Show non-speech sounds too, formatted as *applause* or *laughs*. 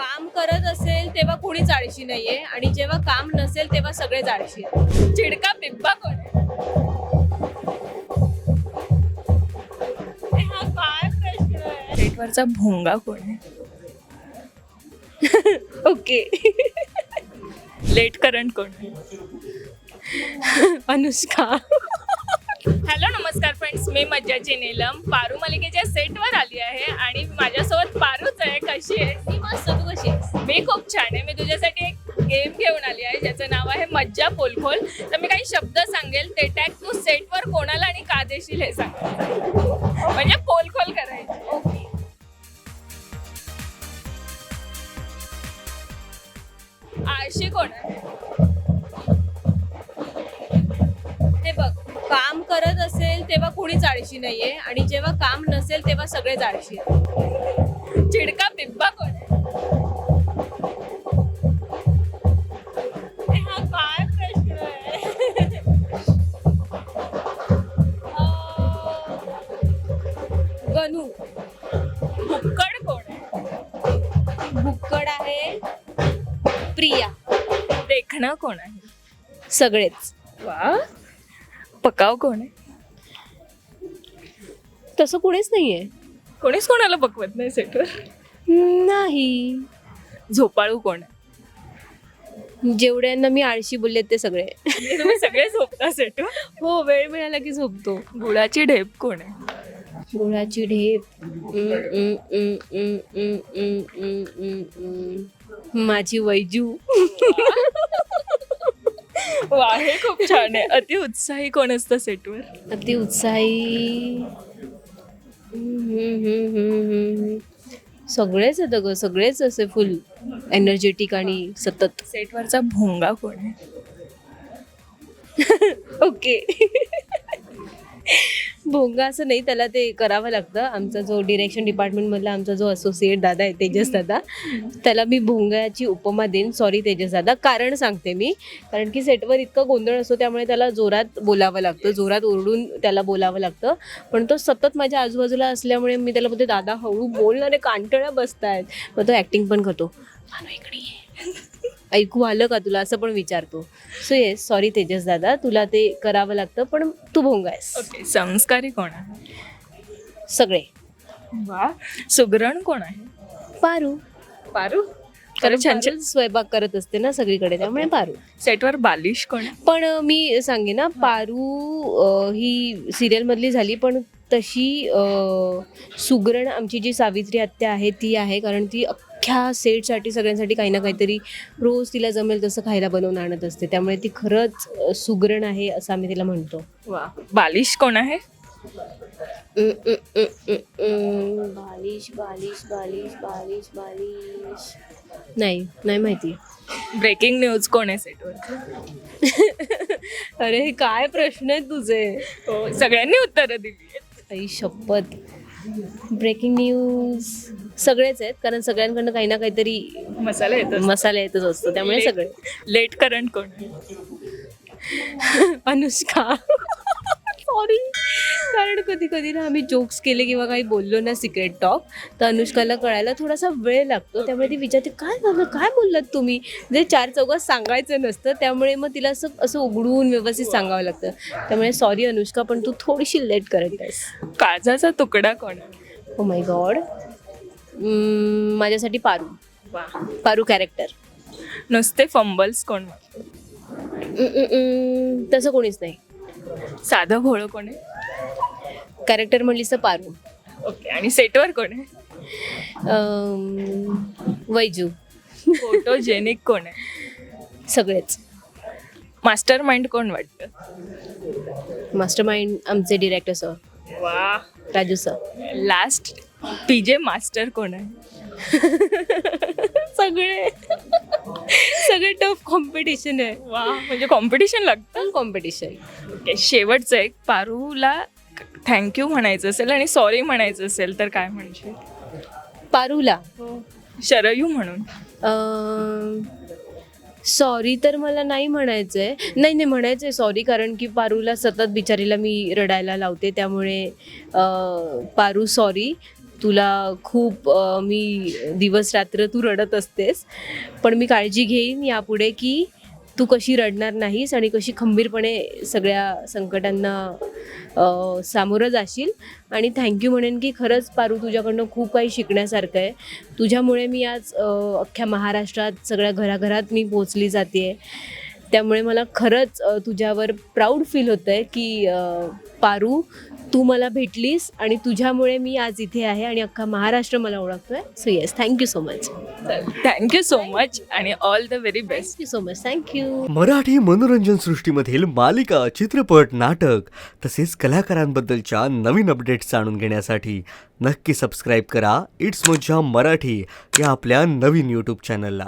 काम करत असेल तेव्हा कोणीच आळशी नाहीये. आणि जेव्हा काम नसेल तेव्हा सगळेच आळशी आहेत. चिडका बिब्बा कोण आहे? हा काय प्रश्न आहे? भोंगा कोण आहे? ओके. लेट करंट कोण आहे? अनुष्का. हॅलो नमस्कार फ्रेंड्स मी मज्जाची नीलम. पारू मालिकेच्या सेटवर आली आहे आणि माझ्यासोबत पारूच आहे. कशी आहे मी मस्त. तू कशी आहेस? मी खूप छान आहे. मी तुझ्यासाठी एक गेम घेऊन आली आहे ज्याचं नाव आहे मज्जा पोलखोल. तर मी काही शब्द सांगेल. ते टॅग तू सेटवर कोणाला आणि का देशील हे सांग. म्हणजे पोलखोल करायची. ओके आळशी कोण आहे? करत असेल तेव्हा कोणीच आळशी नाहीये. आणि जेव्हा काम नसेल तेव्हा सगळेच आळशी चिडका बिब्बा कोण आहे? हा काय प्रश्न आहे? गणू. भुक्कड कोण आहे? भुक्कड आहे प्रिया. देखणं कोण आहे? सगळेच. वा. पकाव कोण आहे? तसं कोणीच नाहीये. कोणीच कोणाला पकवत नाही सेटवर नाही. झोपाळू कोण आहे? जेवढ्यांना मी आळशी बोलले ते सगळे. म्हणजे तुम्ही सगळे झोपता सेटवर हो वेळ मिळाला की झोपतो. गुळाची ढेप कोण आहे? गुळाची ढेप. उम, उम, उम, उम, उम, उम, उम, उम, उम. माझी वैजू. वा हे खूप छान आहे. अति उत्साही कोण असतं सेटवर? अति उत्साही. हम्म, हम्म, हम्म, हम्म, हम्म. सगळेच आहेत ग सगळेच असे फुल एनर्जेटिक आणि सतत. सेटवरचा भोंगा कोण आहे? *laughs* ओके भोंगा असं नाही त्याला ते करावं लागतं. आमचा जो डिरेक्शन डिपार्टमेंटमधला आमचा जो असोसिएट दादा आहे तेजस दादा त्याला मी भोंगाची उपमा देईन. सॉरी तेजस दादा. कारण सांगते मी. कारण की सेटवर इतकं गोंधळ असतो त्यामुळे त्याला जोरात बोलावं लागतं. जोरात ओरडून त्याला बोलावं लागतं. पण तो सतत माझ्या आजूबाजूला असल्यामुळे मी त्याला बोलते दादा हळू बोलणारे कांटळ्या बसतायत. मग तो ॲक्टिंग पण करतो. इकडे ऐकू आलं का तुला असं पण विचारतो. सो येस सॉरी तेजस दादा तुला ते करावं लागतं पण तू भोंगा आहेस. ओके संस्कारी कोण आहे? सगळे. वा सुगरण कोण आहे? पारू. पारू? कारण छान छान स्वयंपाक करत असते ना सगळीकडे त्यामुळे पारू. सेटवर बालिश कोण आहे? पण अं, मी सांगे ना पारू अं, ही सिरियल मधली झाली पण तशी अं, सुगरण आमची जी सावित्री आत्या आहे ती आहे कारण ती अख्ख्या सेटसाठी सगळ्यांसाठी काही ना काहीतरी रोज तिला जमेल तसं खायला बनवून आणत असते. त्यामुळे ती खरंच सुगरण आहे असं आम्ही तिला म्हणतो. वा. बालिश कोण आहे. बालिश बालिश बालिश बालिश बालिश. नाही नाही माहिती. ब्रेकिंग न्यूज कोण आहे सेटवर? *laughs* अरे हे काय प्रश्न आहेत तुझे? हो सगळ्यांनी उत्तरं दिली आई शपथ. ब्रेकिंग न्यूज सगळेच आहेत कारण सगळ्यांकडनं काही ना काहीतरी मसाला येतो मसाला येतच असतो त्यामुळे सगळे. लेट करंट कोण? *laughs* अनुष्का. सॉरी कारण कधी कधी ना आम्ही जोक्स केले किंवा काही बोललो ना सिक्रेट टॉक तर अनुष्काला कळायला थोडासा वेळ लागतो. त्यामुळे ती विचारते काय झालं? काय बोललात तुम्ही? जे चार चौघात सांगायचं नसतं त्यामुळे मग तिला असं असं उघडून व्यवस्थित सांगावं लागतं. त्यामुळे सॉरी अनुष्का पण तू थोडीशी लेट करत आहेस काजाचा तुकडा कोण? ओ माय गॉड माझ्यासाठी पारू. वा. पारू कॅरेक्टर नुसते फंबल्स कोण? तसं कोणीच नाही. साधं भोळं कोण आहे? कॅरेक्टर म्हणलीस तर पारू. ओके आणि सेटवर कोण आहे? अं, वैजू. फोटोजेनिक कोण आहे? सगळेच. मास्टर माइंड कोण वाटतं? मास्टर माइंड आमचे डिरेक्टर सर वा Raju sir last PJ master कोण आहे? *laughs* सगळे. कॉम्पिटिशन आहे. वा म्हणजे कॉम्पिटिशन लागतं? कॉम्पिटिशन ओके शेवटचं एक पारूला थँक्यू म्हणायचं असेल आणि सॉरी म्हणायचं असेल तर काय म्हणशील? पारूला. शरयू म्हणून. सॉरी तर मला नाही म्हणायचं आहे नाही नाही म्हणायचं आहे सॉरी कारण की पारूला सतत बिचारीला मी रडायला लावते त्यामुळे अं, पारू सॉरी तुला खूप मी दिवस रात्र तू रडत असतेस पण मी काळजी घेईन यापुढे की तू कशी रडणार नाहीस आणि कशी खंबीरपणे सगळ्या संकटांना सामोरं जाशील. आणि थँक्यू म्हणेन की खरंच पारू तुझ्याकडनं खूप काही शिकण्यासारखं आहे. तुझ्यामुळे मी आज अख्ख्या महाराष्ट्रात सगळ्या घराघरात मी पोचली जाते त्यामुळे मला खरंच तुझ्यावर प्राऊड फील होतं आहे की पारू तू मला भेटलीस आणि तुझ्यामुळे मी आज इथे आहे आणि अख्खा महाराष्ट्र मला ओळखतोय. So yes thank you so much thank you so much आणि all the very best thank you so much thank you Marathi मनोरंजन सृष्टीमधील मालिका चित्रपट नाटक तसेच कलाकारांबद्दलच्या नवीन अपडेट्स जाणून घेण्यासाठी नक्की सबस्क्राईब करा. इट्स मज्जा मराठी या आपल्या नवीन यूट्यूब चॅनलला